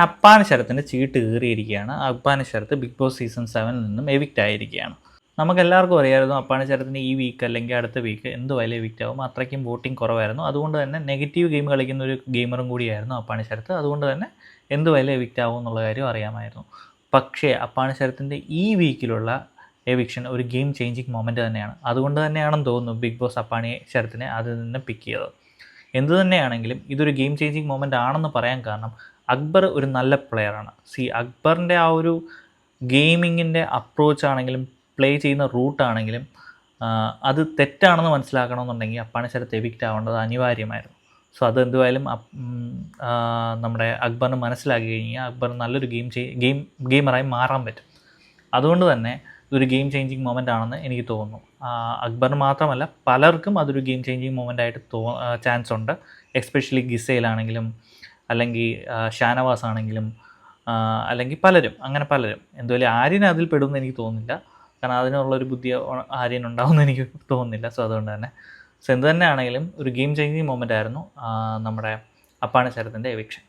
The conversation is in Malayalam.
അപ്പാന ശരത്തിന്റെ ചീട്ട് കീറിയിരിക്കുകയാണ്. Appana Sarath Bigg Boss season സെവനിൽ നിന്നും എവിക്റ്റ് ആയിരിക്കുകയാണ്. നമുക്ക് എല്ലാവർക്കും അറിയാമായിരുന്നു അപ്പാന ശരത്തിന് ഈ വീക്ക് അല്ലെങ്കിൽ അടുത്ത വീക്ക് എന്ത് വലിയ എവിക്റ്റ് ആവും. അത്രയ്ക്കും വോട്ടിംഗ് കുറവായിരുന്നു. അതുകൊണ്ട് തന്നെ നെഗറ്റീവ് ഗെയിം കളിക്കുന്ന ഒരു ഗെയിമറും കൂടിയായിരുന്നു അപ്പാന ശരത്ത്. അതുകൊണ്ട് തന്നെ എന്ത് വലിയ എവിക്റ്റ് ആവും എന്നുള്ള കാര്യം അറിയാമായിരുന്നു. പക്ഷേ അപ്പാന ശരത്തിന്റെ ഈ വീക്കിലുള്ള എവിക്ഷൻ ഒരു ഗെയിം ചേഞ്ചിങ് മൊമെന്റ് തന്നെയാണ്. അതുകൊണ്ട് തന്നെയാണെന്ന് തോന്നുന്നു ബിഗ് ബോസ് അപ്പാണി ശരത്തിനെ അതിൽ നിന്ന് പിക്ക് ചെയ്തത്. എന്തു തന്നെയാണെങ്കിലും ഇതൊരു ഗെയിം ചേഞ്ചിങ് മൊമെന്റ് ആണെന്ന് പറയാൻ കാരണം അക്ബർ ഒരു നല്ല പ്ലെയറാണ് സി അക്ബറിന്റെ ആ ഒരു ഗെയിമിങ്ങിന്റെ അപ്രോച്ച് ആണെങ്കിലും പ്ലേ ചെയ്യുന്ന റൂട്ടാണെങ്കിലും അത് തെറ്റാണെന്ന് മനസ്സിലാക്കണമെന്നുണ്ടെങ്കിൽ അപ്പാണിശരത്ത് എവിക്റ്റ് ആവേണ്ടത് അനിവാര്യമായിരുന്നു. സോ അത് എന്തുവായാലും നമ്മുടെ അക്ബറിന് മനസ്സിലാക്കി കഴിഞ്ഞാൽ അക്ബർ നല്ലൊരു ഗെയിം ഗെയിം ഗെയിമറായി മാറാൻ പറ്റും. അതുകൊണ്ട് തന്നെ ഇതൊരു ഗെയിം ചേഞ്ചിങ് മൊമെന്റ് ആണെന്ന് എനിക്ക് തോന്നുന്നു. അക്ബറിന് മാത്രമല്ല പലർക്കും അതൊരു ഗെയിം ചേഞ്ചിങ് മൊമെന്റ് ആയിട്ട് തോ ചാൻസ് ഉണ്ട്. എക്സ്പെഷ്യലി ഗിസയിലാണെങ്കിലും അല്ലെങ്കിൽ ഷാനവാസ് ആണെങ്കിലും അല്ലെങ്കിൽ പലരും അങ്ങനെ പലരും. എന്തുവല്ല ആര്യൻ അതിൽ പെടുമെന്ന് എനിക്ക് തോന്നുന്നില്ല. കാരണം അതിനുള്ളൊരു ബുദ്ധി ആര്യൻ ഉണ്ടാവുമെന്ന് എനിക്ക് തോന്നുന്നില്ല. സോ അതുകൊണ്ട് തന്നെ. സോ എന്ത് തന്നെയാണെങ്കിലും ഒരു ഗെയിം ചേഞ്ചിങ് മൊമെന്റ് ആയിരുന്നു നമ്മുടെ അപ്പാണി ശരത്തിന്റെ എവിക്ഷൻ